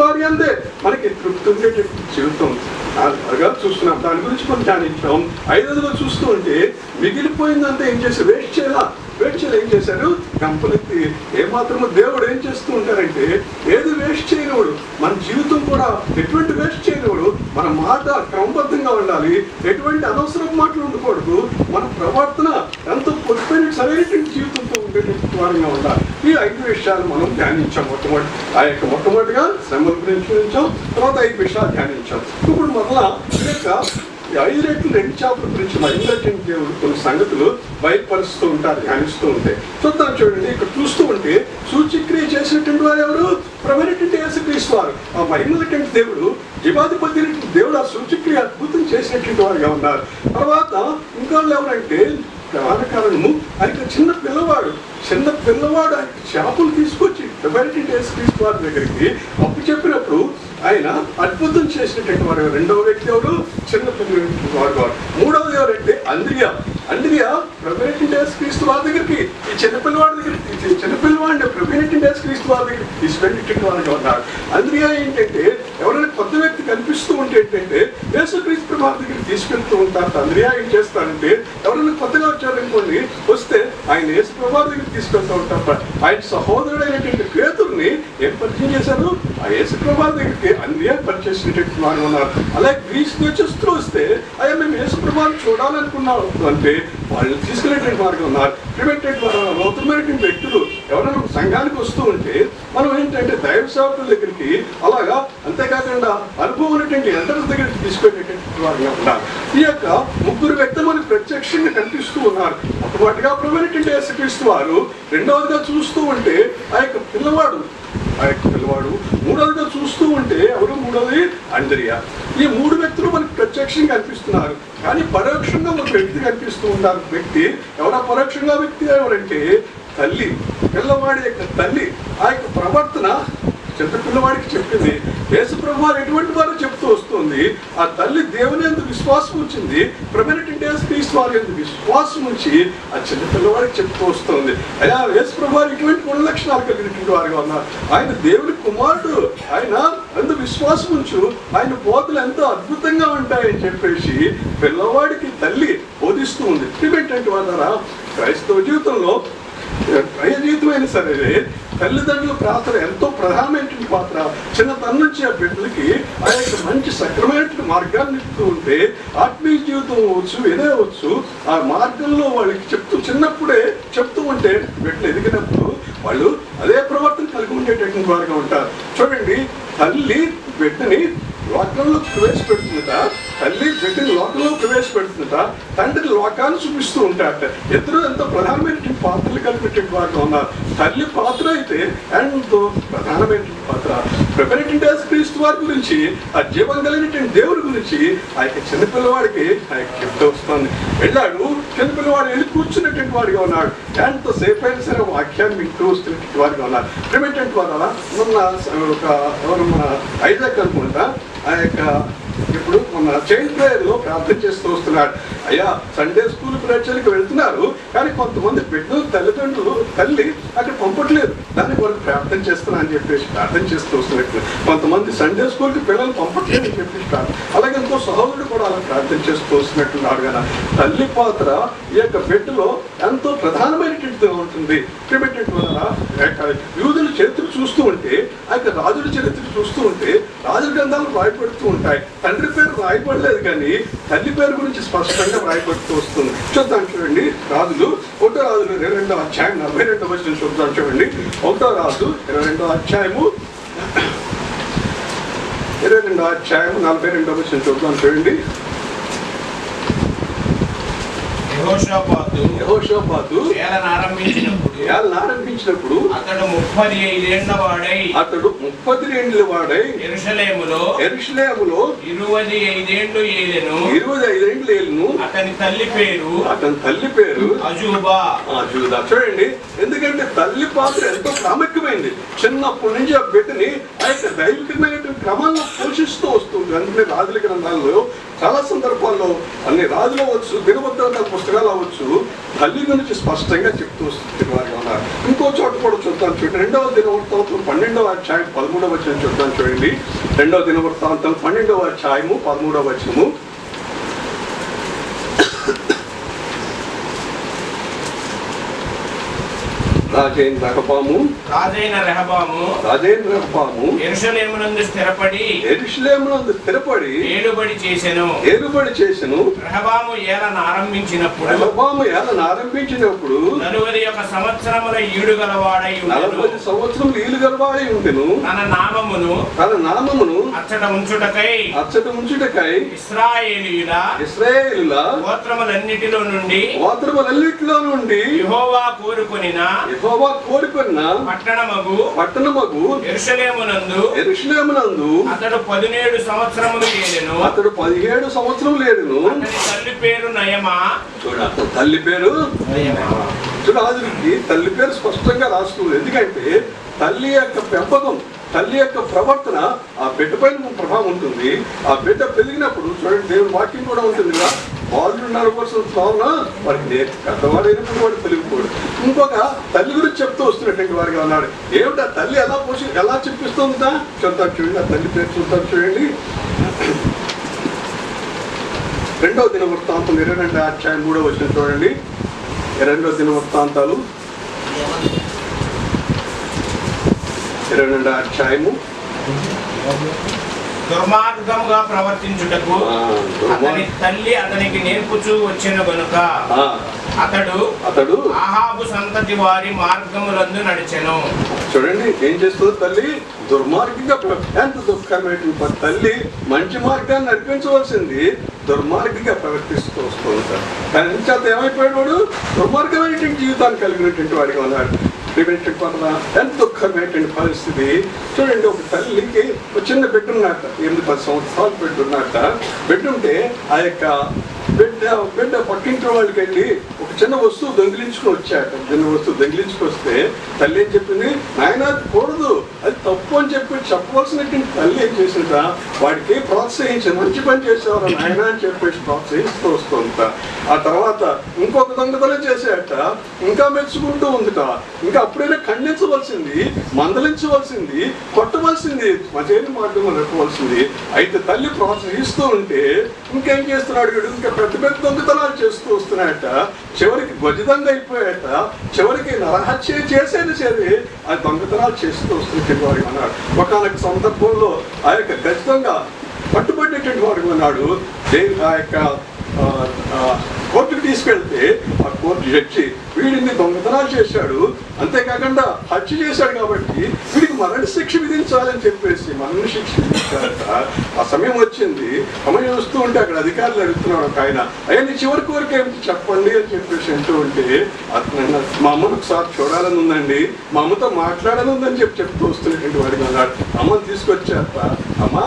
వారి అందే. మనకి తృప్తిగా జీవితం. అలా చూస్తున్నాం. దాని గురించి మనం ధ్యానించాం. ఐదోదిగా చూస్తూ ఉంటే మిగిలిపోయిందంతా ఏం చేసి వేస్ట్ చేయాలా వేస్ట్ చేయాలి ఏం చేశారు? కంపెనీకి ఏమాత్రము దేవుడు ఏం చేస్తూ ఉంటారంటే ఏది వేస్ట్ చేయనివాడు మన జీవితం కూడా ఎటువంటి వేస్ట్ చేయనివాడు మన మాట క్రమబద్ధంగా ఉండాలి. ఎటువంటి అనవసరం మాటలు ఉండకూడదు. మన ప్రవర్తన ఎంతో పొడిపోయిన సరైనటువంటి జీవితంతో ఉండేటువంటి వారంగా ఉండాలి. ఈ ఐదు విషయాలు మనం ధ్యానించాం మొట్టమొదటి ఆ యొక్క మొట్టమొదటిగా శ్రమల గురించి గురించాం తర్వాత ఐదు విషయాలు ధ్యానించాం. ఇప్పుడు మరలా ఈ యొక్క ఐదు రెట్లు రెండు చేపల గురించి మహిళటువంటి దేవుడు కొన్ని సంగతులు బయటపరుస్తూ ఉంటారు ధ్యానిస్తూ ఉంటే. చూద్దాం చూడండి. ఇక్కడ చూస్తూ ఉంటే సూచిక్రియ చేసినటువంటి వారు ఎవరు? ప్రవీణటువంటి యేసుక్రీస్తు వారు. ఆ మహిమలటువంటి దేవుడు జీవాధిపతి దేవుడు ఆ సూచిక్రియ అద్భుతం చేసినటువంటి వారుగా ఉన్నారు. తర్వాత ఇంకా ఎవరంటే ప్రధాన కారణము ఆయన చిన్న పిల్లవాడు చిన్న పిల్లవాడు ఆయన చేపలు తీసుకొచ్చి ప్రవీణటువంటి డేస్ వారి దగ్గరికి అప్పు చెప్పినప్పుడు ఆయన అద్భుతం చేసినటువంటి వారు రెండవ వ్యక్తి ఎవరు? చిన్న పిల్లవాడు వాడు మూడవది ఎవరంటే అంద్రియా అంద్రియా ప్రవీణ్ డేస్ క్రీస్తు వారి దగ్గరికి ఈ చిన్నపిల్లవాడి దగ్గరికి ప్రవీణ్ డేస్ క్రీస్తు వారి దగ్గరికి తీసుకెళ్ళినటువంటి ఉన్నారు. అంద్రియా ఏంటంటే ఎవరైనా కొత్త వ్యక్తి కనిపిస్తూ ఉంటే ఏంటంటే యేసుక్రీస్తు వారి దగ్గర తీసుకెళ్తూ ఉంటారు. అంద్రియా ఏం చేస్తారంటే ఎవరైనా కొత్తగా వచ్చారనుకోండి వస్తే ఆయన యేసు ప్రభావ దగ్గరికి తీసుకెళ్తూ ఉంటారు. ఆయన సహోదరుడైనటువంటి పేతుల్ని ఏం పరిచయం చేశారు? ఆ యేసు ప్రభావ దగ్గరికి అంద్రియా పరిచయం వారు ఉన్నారు. అలాగే గ్రీస్ నేచర్స్తో వస్తే అయ్యా మేము యేసు ప్రభావం చూడాలనుకున్నాం అంటే వాళ్ళు తీసుకెళ్ళేటువంటి మార్గం ఉన్నారు ప్రివెంటెడ్ నూతనమైనటువంటి వ్యక్తులు ఎవరైనా సంఘానికి వస్తూ ఉంటే మనం ఏంటంటే దైవ సేవకుల దగ్గరికి అలాగా అంతేకాకుండా అనుభవం ఉన్నటువంటి ఎంటర్ దగ్గరికి తీసుకెళ్ళేటటువంటి వారిగా ఉన్నారు ఈ యొక్క ముగ్గురు వ్యక్తులు మనకు ప్రత్యక్షంగా కనిపిస్తూ ఉన్నారు. మొట్టమొదటిగా ప్రభుత్వ వారు రెండవదిగా చూస్తూ ఉంటే ఆ యొక్క పిల్లవాడు ఆ యొక్క పిల్లవాడు మూడవదిగా చూస్తూ ఉంటే ఎవరు మూడవది అంజరియా ఈ మూడు వ్యక్తులు మనకు ప్రత్యక్షంగా కనిపిస్తున్నారు. కానీ పరోక్షంగా ఒక వ్యక్తి కనిపిస్తూ ఉన్నారు వ్యక్తి ఎవరో పరోక్షంగా వ్యక్తి ఎవరంటే తల్లి. పిల్లవాడి యొక్క తల్లి. ఆ యొక్క ప్రవర్తన చిన్న పిల్లవాడికి చెప్పింది. యేసుప్రభు వారు ఎటువంటి వారు చెప్తూ వస్తుంది. ఆ తల్లి దేవుని ఎందుకు విశ్వాసం ఉంచింది. ప్రమినెంట్ ఇండియాస్ క్రీస్తు వారి ఎందుకు విశ్వాసం ఉంచి ఆ చిన్న పిల్లవాడికి చెప్తూ వస్తుంది. అయ్యా యేసుప్రభు వారు ఇటువంటి గుణ లక్షణాలు కలిగినటువంటి వారుగా ఉన్నారు. ఆయన దేవుని కుమారుడు. ఆయన ఎందుకు విశ్వాసం ఉంచు. ఆయన బోధలు ఎంతో అద్భుతంగా ఉంటాయని చెప్పేసి పిల్లవాడికి తల్లి బోధిస్తూ ఉంది. ఇటువంటి వాళ్ళారా క్రైస్తవ జీవితంలో క్రయ జీవితమైనా సరే తల్లిదండ్రుల పాత్ర ఎంతో ప్రధానమైనటువంటి పాత్ర. చిన్నతనం నుంచి ఆ బిడ్డలకి ఆ యొక్క మంచి సక్రమైనటువంటి మార్గాన్ని ఇస్తూ ఉంటే ఆత్మీయ జీవితం అవ్వచ్చు ఏదే ఆ మార్గంలో వాళ్ళకి చెప్తూ చిన్నప్పుడే చెప్తూ ఉంటే బిడ్డలు ఎదిగినప్పుడు వాళ్ళు అదే ప్రవర్తన కలిగి ఉండేటటువంటి వారుగా ఉంటారు. చూడండి తల్లి బిడ్డని లోకంలో ప్రవేశపెడుతుందట. తల్లి బిడ్డని లోకంలో ప్రవేశపెడుతుందట తండ్రి లోకాన్ని చూపిస్తూ ఉంటాడట ఇద్దరు ఎంతో ప్రధానమైనటువంటి పాత్రలు కలిపినటువంటి వారుగా ఉన్నారు. తల్లి పాత్ర అయితే అండ్ ప్రధానమైన పాత్ర. ప్రిపరేటింగ్ డేస్ క్రీస్తు వారి గురించి ఆ జీవం కలిగినటువంటి దేవుడి గురించి ఆ యొక్క చిన్నపిల్లవాడికి ఆ యొక్క చెప్తూ వస్తుంది. వెళ్ళాడు చిన్నపిల్లవాడు వెళ్ళి కూర్చున్నటువంటి వాడిగా ఉన్నాడు. ఎంతో సేపు అయినా సరే వాక్యాన్ని వింటూ వస్తున్నటువంటి వాడిగా ఉన్నారు. ప్రిమేటెంట్ వారు మొన్న ఒక ఎవరు మన ఐజాక్ అనుకుంటా? ఆ యొక్క ఇప్పుడు మన చైల్డ్ ప్రేయర్లో ప్రార్థన చేస్తూ వస్తున్నాడు. అయ్యా సండే స్కూల్ ప్రజలకు వెళ్తున్నారు కానీ కొంతమంది బిడ్డలు తల్లిదండ్రులు తల్లి అక్కడ పంపట్లేదు. దాన్ని వాళ్ళు ప్రార్థన చేస్తున్నా అని చెప్పేసి ప్రార్థన చేస్తూ వస్తున్నట్టు కొంతమంది సండే స్కూల్కి పిల్లలు పంపట్లేదు అని చెప్పేసి ప్రార్థన. అలాగే ఇంకో సహోదరుడు కూడా అలా ప్రార్థన చేస్తూ వస్తున్నట్టున్నాడు కదా. తల్లి పాత్ర ఈ యొక్క బిడ్డలో ఎంతో ప్రధానమైనటువంటిది ఉంటుంది. ప్రిమిటెడ్ యూదుల చరిత్ర చూస్తూ ఉంటే ఆ యొక్క రాజుల చరిత్ర చూస్తూ ఉంటే రాజుల గ్రంథాలు రాయబడుతూ ఉంటాయి. తండ్రి పేరు రాయబడలేదు కానీ తల్లి పేరు గురించి స్పష్టంగా రాయబడుతూ వస్తుంది. చూద్దాం చూడండి. రాజులు ఒకటో రాజులు ఇరవై రెండో అధ్యాయం నలభై రెండో వచ్చిన చూద్దాం చూడండి. ఒకటో రాజు ఇరవై రెండో అధ్యాయము ఇరవై రెండో అధ్యాయం నలభై రెండో వచ్చిన చూద్దాం చూడండి. యెహోషాపాతు యహోషోపాతు ఏలన ఆరంభించినప్పుడు ఏళ్ళని ఆరంభించినప్పుడు అతడు ముప్పది ఐదేళ్ళ వాడై అతడు ముప్పది రెండుల వాడై ఎరుషలేములో ఎరుషలేములో ఇరవై ఐదేళ్ళు ఏలెను. ఇరవై ఐదేండ్ల ఏళ్ళను అతని తల్లి పేరు అతని తల్లి పేరు అజూబా. చూద్దాం చూడండి ఎందుకంటే తల్లి పాత్ర ఎంతో ప్రాముఖ్యమైంది చిన్నప్పటి నుంచి ఆ బిడ్డని ఆ యొక్క దైవికమైనటువంటి క్రమంలో పోషిస్తూ వస్తుంది అందుకే రాజుల గ్రంథాల్లో చాలా సందర్భాల్లో అన్ని రాజులు అవ్వచ్చు దినవృత్తాంత పుస్తకాలు అవ్వచ్చు తల్లి గురించి స్పష్టంగా చెప్తూ వస్తుంది ఇంకో చోట కూడా చూద్దాం చూడండి. రెండవ దినవృత్తాంతం పన్నెండవ అధ్యాయం పదమూడవ వచనం చూద్దాం చూడండి. రెండవ దినవృత్తాంతం పన్నెండవ అధ్యాయము పదమూడవ వచనము. రాజేంద్ర రహబాము. రాజైన రెహబాము. రాజేంద్ర రహబాము. ఎరుషలేమునందు స్థిరపడి ఎరుషలేమునందు స్థిరపడి ఏలుబడి చేసెను. ఏలుబడి చేసెను. రెహబాము ఏలను ఆరంభించినప్పుడు రహబాము ఏలను ఆరంభించినప్పుడు నలువరి యొక్క సంవత్సరముల ఈడు గలవాడై నలభై సంవత్సరం నీళ్ళు గర్వాడి ఉండెను తన నామమును తన నామమును అచ్చట ఉంచుటకై అచ్చట ఉంచుటకై ఇస్రాయేలీయుల ఇస్రాయేలుల గోత్రములన్నిటిలో నుండి గోత్రములన్నిటిలో నుండి యెహోవా కోరుకొనిన యెహోవా కోరుకున్న పట్టణమగు పట్టణమగు ఎరుషలేమునందు ఎరుషలేమునందు అతడు పదిహేడు సంవత్సరములు ఏలెను అతడు పదిహేడు సంవత్సరం అతని తల్లి పేరు నయమా? చూడ తల్లి పేరు రాజుకి తల్లి పేరు స్పష్టంగా రాస్తుంది. ఎందుకంటే తల్లి యొక్క పెంపకం తల్లి యొక్క ప్రవర్తన ఆ బిడ్డ పైన ప్రభావం ఉంటుంది. ఆ బిడ్డ పెరిగినప్పుడు చూడండి దేవుని వాక్యం కూడా ఉంటుంది కదా. వాళ్ళు నడవలసిన భావన వారికి నేర్చు పెద్దవాడైనప్పుడు వాడు తెలియకపోడు ఇంకొక తల్లి గురించి చెప్తూ వస్తున్నటువంటి వారికి అన్నాడు ఏమిటా? తల్లి ఎలా పోషి ఎలా చెప్పిస్తుందా చెప్తాను చూడండి ఆ తల్లి పేరు చూస్తాను చూడండి. రెండవ దిన వృత్తాంతం ఇరవై రెండు అధ్యాయం మూడో వచ్చిన చూడండి. రెండవ దిన వృత్తాంతాలు ఇరవై రెండు అధ్యాయము. దుర్మార్గముగా ప్రవర్తించుటకు అతని తల్లి అతనికి నేర్పుచూ వచ్చిన గనుక అతడు అతడు ఆహాబు సంతతి వారి మార్గములందు నడిచెను. చూడండి ఏం చేస్తుంది తల్లి? దుర్మార్గంగా ఎంత దుఃఖమైనటువంటి ప- తల్లి మంచి మార్గాన్ని నడిపించవలసింది దుర్మార్గంగా ప్రవర్తిస్తూ వస్తూ ఉంటారు కానీ చేత ఏమైపోయాడు వాడు? దుర్మార్గమైనటువంటి జీవితాన్ని కలిగినటువంటి వాడిగా ఉన్నాడు. ప్రివెంటెడ్ ఎంత దుఃఖమైనటువంటి పరిస్థితి. చూడండి ఒక తల్లికి ఒక చిన్న బిడ్డ ఉన్నట్ట ఎనిమిది పది సంవత్సరాలు బిడ్డ ఉన్నట్ట బిడ్డ ఉంటే ఆ యొక్క బిడ్డ బిడ్డ పక్కింట్లో వాళ్ళకి వెళ్ళి ఒక చిన్న వస్తువు దొంగిలించుకుని వచ్చాట చిన్న వస్తువు దొంగిలించుకొని వస్తే తల్లి ఏం చెప్పింది? నాయన అది కూడదు. అది తప్పు అని చెప్పి చెప్పవలసినటువంటి తల్లి ఏం చేసింట వాడికి ప్రోత్సహించి. మంచి పని చేసేవారు నాయన? అని చెప్పేసి ప్రోత్సహిస్తూ వస్తుంట ఆ తర్వాత ఇంకొక దొంగతనం చేసేట. ఇంకా మెచ్చుకుంటూ ఉందిట ఇంకా అప్పుడైనా ఖండించవలసింది మందలించవలసింది కొట్టవలసింది మధ్యని మార్గంలో నడపవలసింది. అయితే తల్లి ప్రోత్సహిస్తూ ఉంటే ఇంకేం చేస్తున్నాడు ఇంకా పెద్ద పెద్ద దొంగతనాలు చేస్తూ వస్తున్నాయట చివరికి ధ్వజదంగ అయిపోయాట చివరికి నరహత్య చేసేది చేరి ఆ దొంగతనాలు చేస్తూ వస్తున్నటువంటి వాడు అన్నాడు ఒకనొక సందర్భంలో ఆ యొక్క ఖచ్చితంగా పట్టుబట్టేటువంటి వాడు ఉన్నాడు దేని ఆ యొక్క కోర్టుకు తీసుకెళ్తే ఆ కోర్టు జడ్జి వీడిని దొంగతనాలు చేశాడు అంతేకాకుండా హత్య చేశాడు కాబట్టి వీడి మరణ శిక్ష విధించాలని చెప్పేసి మరణ శిక్ష విధించారట ఆ సమయం వచ్చింది. అమ్మాయి వస్తూ ఉంటే అక్కడ అధికారులు అడుగుతున్నాడు ఒక ఆయన అయ్యా నీ చివరి కోరిక ఏమిటి చెప్పండి అని చెప్పేసి అంటూ ఉంటే అతను మా అమ్మను ఒకసారి చూడాలని ఉందండి. మా అమ్మతో మాట్లాడాలని ఉందని చెప్పి చెప్తూ వస్తున్నటువంటి వాడికి అన్నాడు అమ్మని తీసుకొచ్చాక అమ్మా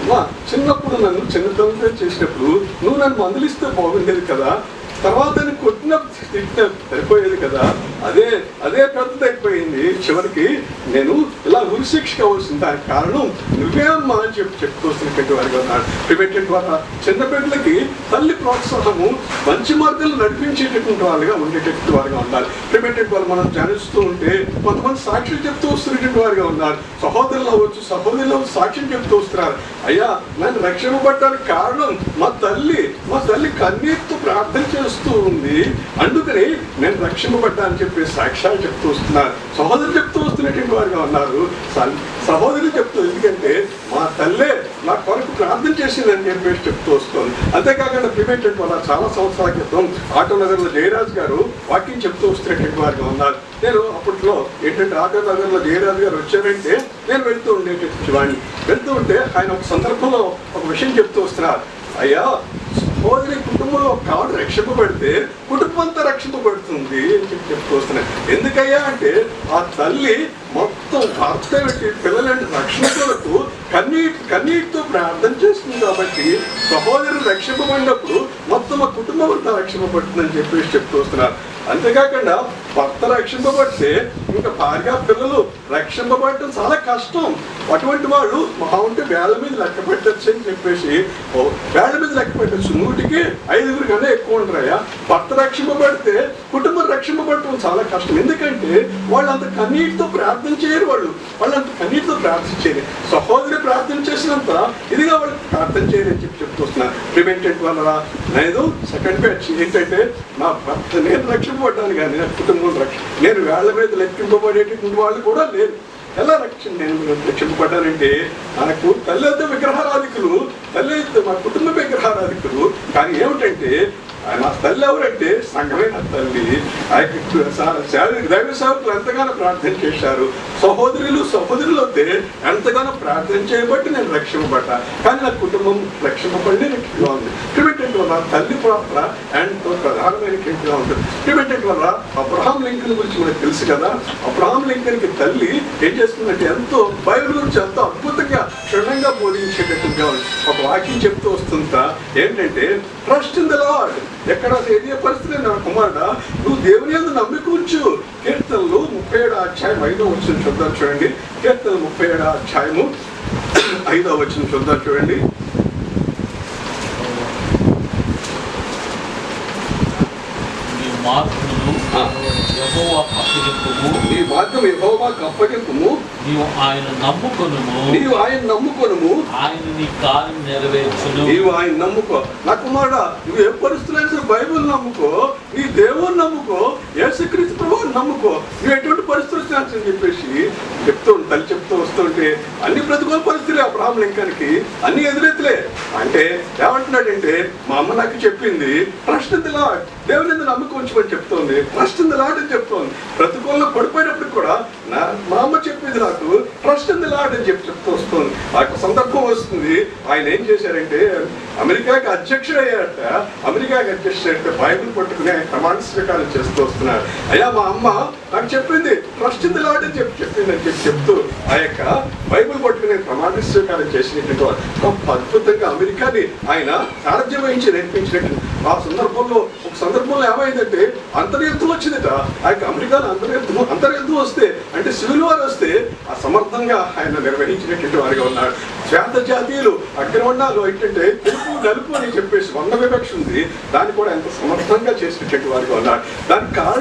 అమ్మా చిన్నప్పుడు నన్ను చిన్నతనంతో చేసినప్పుడు నువ్వు నన్ను మందులిస్తే బాగుండేది కదా. తర్వాత నేను కొట్టిన తిట్టిన సరిపోయేది కదా. అదే అదే పెద్దదైపోయింది చివరికి నేను ఇలా ఉరిశిక్ష కావాల్సింది దానికి కారణం నువ్వేమ్మా అని చెప్పి చెప్తూ వస్తున్నటువంటి వారిగా ఉన్నాడు. ప్రివెంటెడ్ ద్వారా చిన్న బిడ్డలకి తల్లి ప్రోత్సాహము మంచి మార్గంలో నడిపించేటటువంటి వారిగా ఉండేటటువంటి వారిగా ఉండాలి ప్రివెంటెడ్ వాళ్ళు మనం ధ్యానిస్తూ ఉంటే కొంతమంది సాక్షులు చెప్తూ వస్తున్నటువంటి వారిగా ఉన్నారు. సహోదరులు అవ్వచ్చు సహోదరులు సాక్ష్యం చెప్తూ వస్తున్నారు. అయ్యా నన్ను రక్షింపబడటానికి కారణం మా తల్లి మా తల్లి కన్నీటితో ప్రార్థన చేస్తూ ఉంది. అందుకని నేను రక్షింపబడ్డా అని చెప్పి సాక్ష్యాలు చెప్తూ వస్తున్నారు. సహోదరులు చెప్తూ వస్తున్నటువంటి వారుగా ఉన్నారు. సహోదరులు చెప్తూ ఎందుకంటే మా తల్లే నా కొరకు ప్రార్థన చేసిందని చెప్పేసి చెప్తూ వస్తుంది. అంతేకాకుండా ప్రివెంటెడ్ వల్ల చాలా సంవత్సరాల క్రితం ఆటో నగర్లో జయరాజ్ గారు వాక్యం చెప్తూ వస్తున్నటువంటి వారుగా ఉన్నారు. నేను అప్పట్లో ఏంటంటే ఆటో నగర్లో జయరాజ్ గారు వచ్చారంటే నేను వెళ్తూ ఉండేటటువంటి వాడిని. వెళ్తూ ఉంటే ఆయన ఒక సందర్భంలో ఒక విషయం చెప్తూ వస్తున్నారు. అయ్యా సహోదరి కుటుంబంలో ఒక ఆవిడ రక్షింపబడితే కుటుంబం అంతా రక్షింపబడుతుంది అని చెప్పి చెప్పుకొస్తున్నాయి. ఎందుకయ్యా అంటే ఆ తల్లి మొత్తం భర్త పెట్టి పిల్లలంటే రక్షణ కొరకు కన్నీటి కన్నీటితో ప్రార్థన చేస్తుంది కాబట్టి సహోదరులు రక్షింపబడినప్పుడు మొత్తం ఆ కుటుంబం అంతా రక్షింపబడుతుందని చెప్పేసి చెప్తూ వస్తున్నారు అంతేకాకుండా భర్త రక్షింపబడితే ఇంకా భార్య పిల్లలు రక్షింపబడటం చాలా కష్టం. అటువంటి వాళ్ళు మహా ఉంటే మీద లెక్క పెట్టచ్చు అని చెప్పేసి ఓ, మీద లెక్క పెట్టచ్చు. నూటికి ఐదుగురు కన్నా ఎక్కువ ఉంటారయ్యా. భర్త రక్షింపబడితే కుటుంబం రక్షింపబడటం చాలా కష్టం. ఎందుకంటే వాళ్ళు అంత కన్నీటితో ప్రార్థన చేయరు వాళ్ళు. వాళ్ళు అంత కన్నీటితో ప్రార్థన చేయరు. సహోదరి ప్రార్థన చేసినంత ఇదిగా వాళ్ళు ప్రార్థన చేయరు అని చెప్పి చెప్తూ వస్తున్నారు. ప్రివెంటెడ్ వల్ల నేను సెకండ్ బ్యాచ్. ఏంటంటే నా భర్త నేను రక్షింపబడ్డాను కానీ నా కుటుంబం రక్ష నేను వేళ్ళ మీద లెక్కింపబడేటటువంటి వాళ్ళు కూడా లేరు ఎలా రక్షణ నేను రక్షింపబడ్డానంటే నాకు తల్లి విగ్రహారాధికులు తల్లి అయితే మా కుటుంబ విగ్రహారాధికులు. కానీ ఏమిటంటే ఆ నా తల్లి ఎవరంటే సంఘమైన నా తల్లి. ఆ యొక్క సా- దైవ సేవకులు ఎంతగానో ప్రార్థన చేశారు. సహోదరులు సహోదరులు అయితే ఎంతగానో ప్రార్థన చేయబట్టి నేను రక్షింపబడ్డా. కానీ నా కుటుంబం రక్షింపబడి నెక్కిగా ఉంది వల్ల తల్లి పాత్ర ఎంతో ప్రధానమైన కేంద్రంగా ఉంటుంది. ప్రివెంటెంట్ వల్ల అబ్రహాం లింకన్ గురించి మనకు తెలుసు కదా. అబ్రహాం లింకన్కి తల్లి ఏం చేస్తుందంటే ఎంతో బైబిల్ గురించి ఎంతో అద్భుతంగా క్షుణ్ణంగా బోధించేటట్టుగా ఒక వాక్యం చెప్తూ వస్తుంట ఏంటంటే ట్రస్ట్ ఇన్ ద లాడ్ ఎక్కడ ఏదే పరిస్థితి నా కుమారుడా నువ్వు దేవుని ఎందుకు నమ్మికూర్చు కీర్తనలు ముప్పై ఏడు అధ్యాయం ఐదో వచ్చిన చూద్దాం చూడండి. కీర్తనలు ముప్పై ఏడు అధ్యాయము ఐదో వచ్చిన చూద్దాం చూడండి. నీ మార్పును ఆ. యెహోవా అప్పగింపుము నీ మార్గం యెహోవాకు అప్పగింపుము నీవు ఆయన నమ్ముకొనుము. నీవు ఆయన నమ్ముకొనుము. ఆయన నీ కార్యం నెరవేర్చును. నీవు ఆయన నమ్ముకో. నా కుమారుడా నువ్వు ఏ పరిస్థితులైనా సరే బైబుల్ నమ్ముకో నీ దేవుని నమ్ముకో యేసుక్రీస్తు ప్రభువుని నమ్ముకో. నువ్వు ఎటువంటి పరిస్థితులు వచ్చినా అని చెప్పేసి చెప్తూ తల్లి చెప్తూ వస్తుంటే అన్ని ప్రతికూల పరిస్థితులే అబ్రహాం లింకన్కి అన్ని ఎదురెత్తులే. అంటే ఏమంటున్నాడంటే మా అమ్మ నాకు చెప్పింది ట్రస్ట్ ఇన్ ది లాడ్ దేవుని నమ్మకం ఉంచమని చెప్తోంది. ట్రస్ట్ ఇన్ ది లాడ్ అని చెప్తోంది. ప్రతికూలంలో పడిపోయినప్పుడు కూడా నా మా అమ్మ చెప్పింది నాకు ట్రస్ట్ ఉంది లాడ్ అని చెప్పి చెప్తూ వస్తుంది. ఆ యొక్క సందర్భం వస్తుంది. ఆయన ఏం చేశారంటే అమెరికాకి అధ్యక్షుడు అయ్యారట అమెరికాకి అధ్యక్షుడు అంటే బైబిల్ పట్టుకుని ఆయన ప్రమాణ స్వీకారం చేస్తూ వస్తున్నారు. అయ్యా మా అమ్మ నాకు చెప్పింది ట్రస్ట్ ఉంది ది లాడ్ అని చెప్పి చెప్పింది అని చెప్పి చెప్తూ ఆ యొక్క బైబిల్ పట్టుకుని ప్రమాణ స్వీకారం చేసినటువంటి గొప్ప అద్భుతంగా అమెరికాని ఆయన సారథ్యం వహించి నేర్పించినట్టు ఆ సందర్భంలో ఒక సందర్భంలో ఏమైందంటే అంతర్యుద్ధం వచ్చిందట. ఆ యొక్క అమెరికాలో అంతర్యుద్ధం అంతర్యుద్ధం వస్తే అంటే సివిల్ వార్ వస్తే అసమర్థంగా ఆయన నిర్వహించినటువంటి వారిగా ఉన్నాడు శ్వేత జాతీయులు అగ్రవర్ణాలు ఏంటంటే తెలుపు నలుపు అని చెప్పేసి వంద వివక్ష ఉంది. దాన్ని కూడా ఎంత సమర్థంగా చేసినటువంటి వారిగా ఉన్నాడు దానికి కారణం